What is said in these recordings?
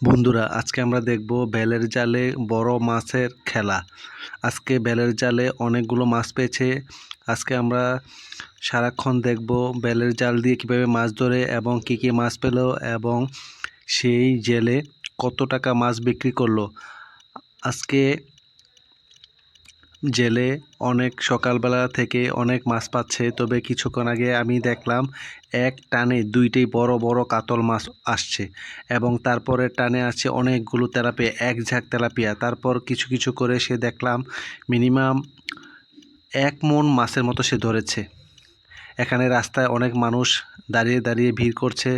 বন্ধুরা, আজকে আমরা দেখব বেলের জালে বড় মাছের খেলা। আজকে বেলের জালে অনেকগুলো মাছ পেয়েছে। আজকে আমরা সারাক্ষণ দেখব বেলের জাল দিয়ে কীভাবে মাছ ধরে এবং কি কি মাছ পেল এবং সেই জেলে কত টাকা মাছ বিক্রি করল। আজকে জেলে অনেক সকালবেলা থেকে অনেক মাছ পাচ্ছে। তবে কিছুক্ষণ আগে আমি দেখলাম এক টানে দুইটি বড় বড় কাতল মাছ আসছে এবং তারপরে টানে আছে অনেকগুলো তেলাপিয়া, এক ঝাঁক তেলাপিয়া। তারপর কিছু কিছু করে সে দেখলাম মিনিমাম এক মন মাছের মতো সে ধরেছে। এখানে রাস্তায় অনেক মানুষ দাঁড়িয়ে দাঁড়িয়ে ভিড় করছে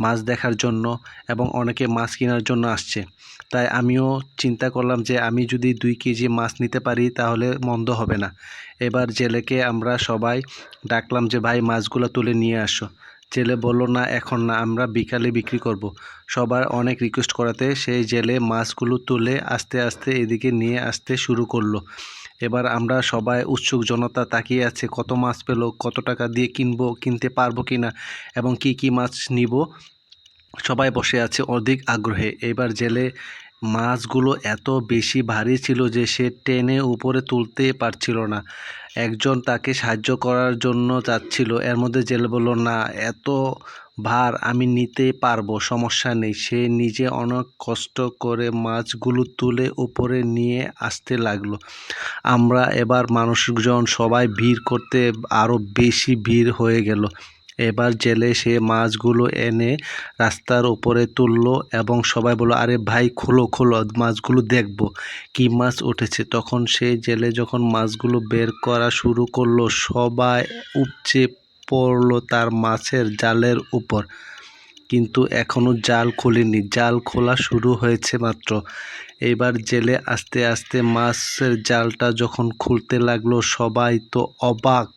মাছ দেখার জন্য এবং অনেকে মাছ কেনার জন্য আসছে। তাই আমিও চিন্তা করলাম যে আমি যদি দুই কেজি মাছ নিতে পারি তাহলে মন্দ হবে না। এবার জেলেকে আমরা সবাই ডাকলাম যে, ভাই, মাছগুলো তুলে নিয়ে আসো। জেলে বলল, না, এখন না, আমরা বিকালে বিক্রি করব। সবার অনেক রিকোয়েস্ট করাতে সেই জেলে মাছগুলো তুলে আস্তে আস্তে এদিকে নিয়ে আসতে শুরু করল। এবার আমরা সবাই উৎসুক, জনতা তাকিয়ে আছে কত মাছ পেল, কত টাকা দিয়ে কিনবো, কিনতে পারব কি না এবং কি কি মাছ নিব। সবাই বসে আছে অধিক আগ্রহে। এবার জেলে মাছগুলো এত বেশি ভারী ছিল যে সে টেনে উপরে তুলতে পারছিল না। একজন তাকে সাহায্য করার জন্য যাচ্ছিল। এর মধ্যে জেল বলল, না, এত ভার আমি নিতে পারব, সমস্যা নেই। সে নিজে অনেক কষ্ট করে মাছগুলো তুলে উপরে নিয়ে আসতে লাগল। আমরা এবার মানুষজন সবাই ভিড় করতে আরও বেশি ভিড় হয়ে গেল। এবার জেলে সে মাছগুলো এনে রাস্তার উপরে তুললো এবং সবাই বলল, আরে ভাই, খোলো খোলো, মাছগুলো দেখব। কি মাছ উঠেছে? তখন সে জেলে যখন মাছগুলো বের করা শুরু করল, সবাই উপচে পড়ল তার মাছের জালের উপর। কিন্তু এখনও জাল খুলিনি। জাল খোলা শুরু হয়েছে মাত্র। এবার জেলে আস্তে আস্তে মাছের জালটা যখন খুলতে লাগল, সবাই তো অবাক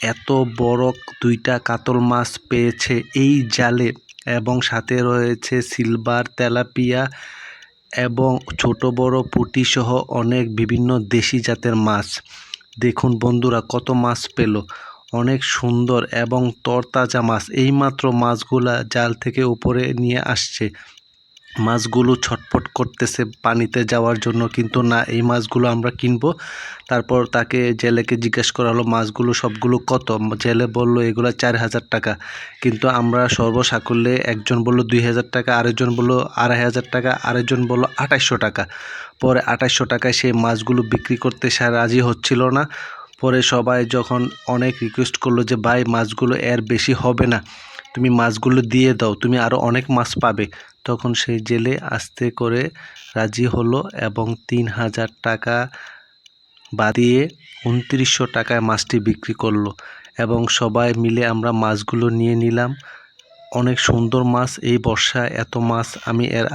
এত বড় দুইটা কাতল মাছ পেয়েছে এই জালে এবং সাথে রয়েছে সিলভার, তেলাপিয়া এবং ছোট বড় পুঁটি সহ অনেক বিভিন্ন দেশি জাতের মাছ। দেখুন বন্ধুরা কত মাছ পেল। অনেক সুন্দর এবং তরতাজা মাছ। এইমাত্র মাছগুলা জাল থেকে উপরে নিয়ে আসছে। মাছগুলো ছটফট করতেছে পানিতে যাওয়ার জন্য, কিন্তু না, এই মাছগুলো আমরা কিনবো। তারপর তাকে জেলেকে জিজ্ঞেস করা হলো, মাছগুলো সবগুলো কত? জেলে বলল, এগুলো চার হাজার টাকা। কিন্তু আমরা সর্বসাকুল্যে একজন বলল, দুই হাজার টাকা। আরেকজন বলল, আড়াই হাজার টাকা। আরেকজন বলল, আঠাইশশো টাকা। পরে আঠাইশশো টাকায় সেই মাছগুলো বিক্রি করতে সে রাজি হচ্ছিল না। পরে সবাই যখন অনেক রিকোয়েস্ট করল যে, ভাই, মাছগুলো এর বেশি হবে না। তুমি মাছগুলো দিয়ে দাও, তুমি আরও অনেক মাছ পাবে। তখন সেই জেলে আস্তে করে রাজি হলো এবং তিন হাজার টাকা বাদিয়ে উনত্রিশশো টাকায় মাছটি বিক্রি করল এবং সবাই মিলে আমরা মাছগুলো নিয়ে নিলাম। অনেক সুন্দর মাছ, এই বর্ষায় এত মাছ আমি এর